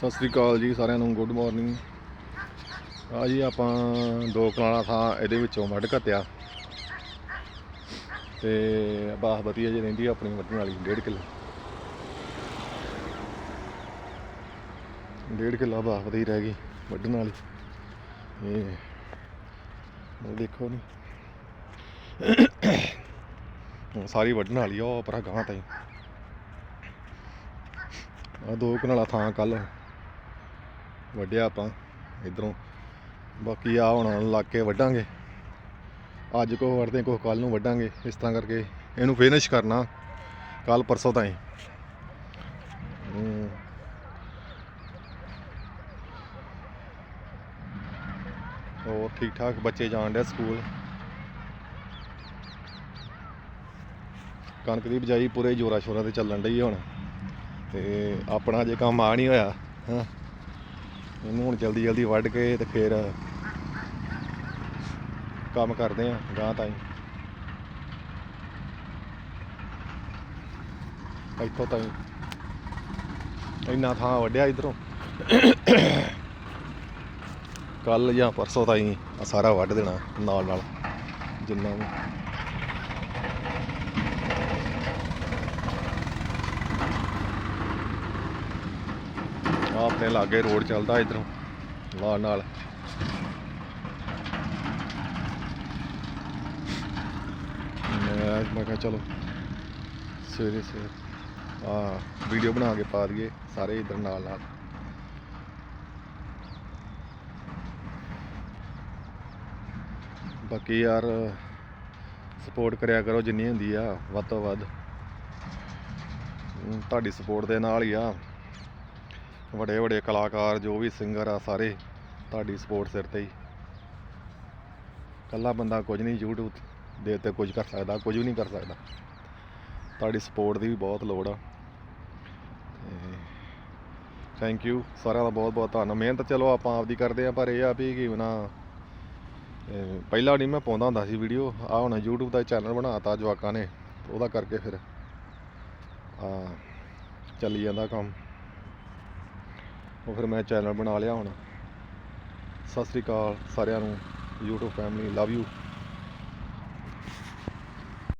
ਸਤਿ ਸ੍ਰੀ ਅਕਾਲ ਜੀ ਸਾਰਿਆਂ ਨੂੰ ਗੁੱਡ ਮਾਰਨਿੰਗ ਆ ਜੀ ਆਪਾਂ ਦੋ ਕਨਾਲਾ ਥਾਂ ਇਹਦੇ ਵਿੱਚੋਂ ਵੱਢ ਘੱਤਿਆ ਤੇ ਬਾਹ ਵਧੀਆ ਜੀ ਰਹਿੰਦੀ ਆਪਣੀ ਵੱਢਣ ਵਾਲੀ, ਡੇਢ ਕਿੱਲਾ। ਡੇਢ ਕਿੱਲਾ ਬਾਹ ਵਧੀ ਰਹਿ ਗਈ, ਵੱਢਣ ਵਾਲੀ। ਇਹ ਉਹ ਦੇਖੋ ਨਹੀਂ ਸਾਰੀ ਵੱਢਣ ਵਾਲੀ ਆ, ਉਹ ਪਰਾਂ ਗਾਂ ਤਾਈ। ਆ ਦੋ ਕਨਾਲਾ ਥਾਂ ਕੱਲ ਵੱਢਿਆ ਆਪਾਂ ਇਧਰੋਂ। ਬਾਕੀ ਆ ਹੁਣ ਲੱਗ ਕੇ ਵੱਢਾਂਗੇ। ਅੱਜ ਕੋ ਵੜਦੇ ਕੋ ਕੱਲ ਨੂੰ ਵੱਢਾਂਗੇ। ਇਸ ਤਰ੍ਹਾਂ ਕਰਕੇ ਇਹਨੂੰ ਫਿਨਿਸ਼ ਕਰਨਾ ਕੱਲ ਪਰਸੋਂ ਤਾਈਂ। ਹੋਰ ਠੀਕ ਠਾਕ ਬੱਚੇ ਜਾਣ ਡਿਆ ਸਕੂਲ? ਕਣਕ ਦੀ ਬਿਜਾਈ ਪੂਰੇ ਜੋਰਾ ਸ਼ੋਰਾਂ ਤੇ ਚੱਲਣ ਡਈ ਹੁਣ। ਤੇ ਆਪਣਾ ਜੇ ਕੰਮ ਆ ਨਹੀਂ ਹੋਇਆ, ਹਾਂ। ਇਹਨੂੰ ਹੁਣ ਜਲਦੀ ਜਲਦੀ ਵੱਢ ਕੇ ਤੇ ਫਿਰ ਕੰਮ ਕਰਦੇ ਆ ਗਾਂ ਤਾਈਂ। ਇੱਥੋਂ ਤਾਈਂ। ਇੰਨਾ ਥਾਂ ਵੱਢਿਆ ਇਧਰੋਂ। ਕੱਲ ਜਾਂ ਪਰਸੋਂ ਤਾਈਂ ਸਾਰਾ ਵੱਢ ਦੇਣਾ ਨਾਲ ਨਾਲ, ਜਿੰਨਾ ਵੀ। ਆਹ ਆਪਣੇ ਲਾਗੇ ਰੋਡ ਚੱਲਦਾ ਇਧਰੋਂ ਨਾਲ ਨਾਲ। ਮੈਂ ਕਿਹਾ ਚਲੋ, ਸਵੇਰੇ ਸਵੇਰੇ। ਆ ਵੀਡੀਓ ਬਣਾ ਕੇ ਪਾ ਦਈਏ, ਸਾਰੇ ਇਧਰ ਨਾਲ ਨਾਲ। ਬਾਕੀ ਯਾਰ ਸਪੋਰਟ ਕਰਿਆ ਕਰੋ, ਜਿੰਨੀ ਹੁੰਦੀ ਆ, ਵੱਧ ਤੋਂ ਵੱਧ। ਤੁਹਾਡੀ ਸਪੋਰਟ ਦੇ ਨਾਲ ਹੀ ਆ। ਵੱਡੇ ਵੱਡੇ ਕਲਾਕਾਰ, ਜੋ ਵੀ ਸਿੰਗਰ ਆ ਸਾਰੇ, ਤੁਹਾਡੀ ਸਪੋਰਟ ਸਿਰ ਤੇ ਹੀ। ਕੱਲਾ ਬੰਦਾ ਕੁਝ ਨਹੀਂ YouTube ਦੇ ਉੱਤੇ ਕੁਝ ਕਰ ਸਕਦਾ, ਕੁਝ ਵੀ ਨਹੀਂ ਕਰ ਸਕਦਾ। ਤੁਹਾਡੀ ਸਪੋਰਟ ਦੀ ਵੀ ਬਹੁਤ ਲੋੜ ਆ। ਥੈਂਕ ਯੂ ਸਾਰਿਆਂ ਦਾ ਬਹੁਤ ਬਹੁਤ ਧੰਨਵਾਦ ਮਿਹਨਤ ਚਲੋ ਆਪਾਂ ਆਪਦੀ ਕਰਦੇ ਆ, ਪਰ ਇਹ ਆ ਵੀ ਕਿ ਨਾ ਪਹਿਲਾਂ ਨਹੀਂ ਮੈਂ ਪਾਉਂਦਾ ਹੁੰਦਾ ਸੀ ਵੀਡੀਓ ਆ ਹੁਣ YouTube ਦਾ ਚੈਨਲ ਬਣਾਤਾ ਜਵਾਕਾਂ ਨੇ ਉਹਦਾ ਕਰਕੇ ਫਿਰ ਆ ਚੱਲੀ ਜਾਂਦਾ ਕੰਮ। ਉਹ ਫਿਰ ਮੈਂ ਚੈਨਲ ਬਣਾ ਲਿਆ ਹੁਣ। ਸਤਿ ਸ੍ਰੀ ਅਕਾਲ ਸਾਰਿਆਂ ਨੂੰ, YouTube ਫੈਮਿਲੀ ਲਵ ਯੂ